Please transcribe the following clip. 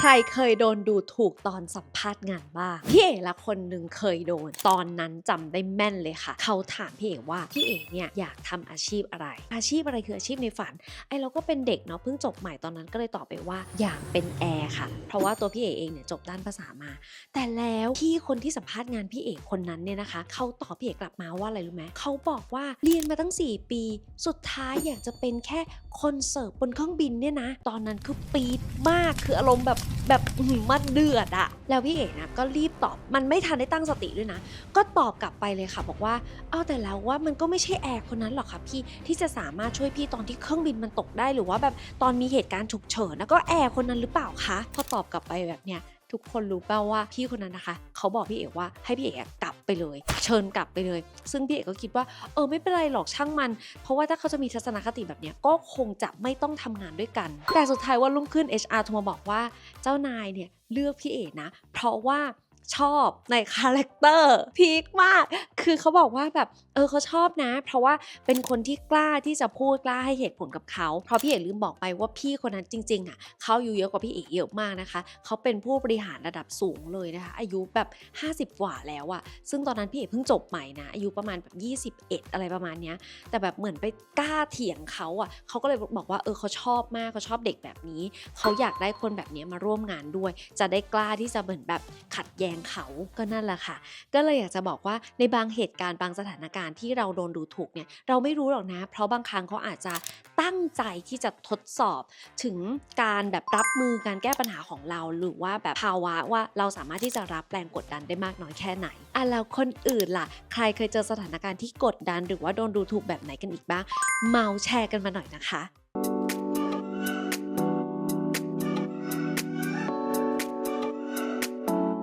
ใครเคยโดนดูถูกตอนสัมภาษณ์งานบ้างพี่เอ๋ละคนหนึ่งเคยโดน ตอนนั้นจำได้แม่นเลยค่ะ เขาถามพี่เอ๋ว่าพี่เอ๋เนี่ยอยากทำอาชีพอะไร อาชีพอะไรคืออาชีพในฝันไอเราก็เป็นเด็กเนาะเพิ่งจบใหม่ตอนนั้นก็เลยตอบไปว่าอยากเป็นแอร์ค่ะ เพราะว่าตัวพี่เอ๋เองเนี่ยจบด้านภาษามา แต่แล้วที่คนที่สัมภาษณ์งานพี่เอกคนนั้นเนี่ยนะคะเขาตอบพี่เอกกลับมาว่าอะไรรู้ไหมเขาบอกว่าเรียนมาตั้ง 4 ปี สุดท้ายอยากจะเป็นแค่คนเสิร์ฟบนเครื่องบินเนี่ยนะ ตอนนั้นคือปี๊ดมากคืออารมณ์แบบแบบมันเดือดอะแล้วพี่เอกนะก็รีบตอบมันไม่ทันได้ตั้งสติด้วยนะ ก็ตอบกลับไปเลยค่ะ บอกว่า เอาแต่แล้วว่ามันก็ไม่ใช่แอร์คนนั้นหรอกค่ะพี่ที่จะสามารถช่วยพี่ตอนที่เครื่องบินมันตกได้หรือว่าแบบตอนมีเหตุการณ์ฉุกเฉินแล้วก็แอร์คนนั้นหรือเปล่าคะพอตอบกลับไปแบบเนี้ย ทุกคนรู้เปล่าว่าพี่คนนั้นนะคะ เขาบอกพี่เอกว่าให้พี่เอกกลับไปเลย เชิญกลับไปเลย ซึ่งพี่เอกก็คิดว่าเออไม่เป็นไรหรอกช่างมัน เพราะว่าถ้าเขาจะมีทัศนคติแบบนี้ก็คงจะไม่ต้องทำงานด้วยกัน แต่สุดท้ายว่ารุ่งขึ้น HR โทรมาบอกว่าเจ้านายเนี่ยเลือกพี่เอกนะ เพราะว่าชอบในคาแรคเตอร์พีคมาก คือเขาบอกว่าแบบเออเขาชอบนะ เพราะว่าเป็นคนที่กล้าที่จะพูดกล้าให้เหตุผลกับเขาเพราะพี่เอกลืมบอกไปว่าพี่คนนั้นจริงๆอะเขาอายู่เยอะกว่าพี่เอกเยอะมากนะคะเขาเป็นผู้บริหารระดับสูงเลยนะคะ อายุแบบ 50 กว่าแล้วอะซึ่งตอนนั้นพี่เอกเพิ่งจบใหม่นะอายุประมาณแบบ21 อะไรประมาณเนี้ยแต่แบบเหมือนไปกล้าเถียงเขาอะเขาก็เลยบอกว่าเออเขาชอบมากเขาชอบเด็กแบบนี้เขาอยากได้คนแบบนี้มาร่วมงานด้วย จะได้กล้าที่จะเหมือนแบบขัดแย้งเขาก็นั่นแหละค่ะ ก็เลยอยากจะบอกว่าในบางเหตุการณ์บางสถานการณ์ที่เราโดนดูถูกเนี่ยเราไม่รู้หรอกนะ เพราะบางครั้งเขาอาจจะตั้งใจที่จะทดสอบถึงการแบบรับมือการแก้ปัญหาของเรา หรือว่าแบบภาวะว่าเราสามารถที่จะรับแรงกดดันได้มากน้อยแค่ไหนอะแล้วคนอื่นล่ะ ใครเคยเจอสถานการณ์ที่กดดัน หรือว่าโดนดูถูกแบบไหนกันอีกบ้าง เมาแชร์กันมาหน่อยนะคะ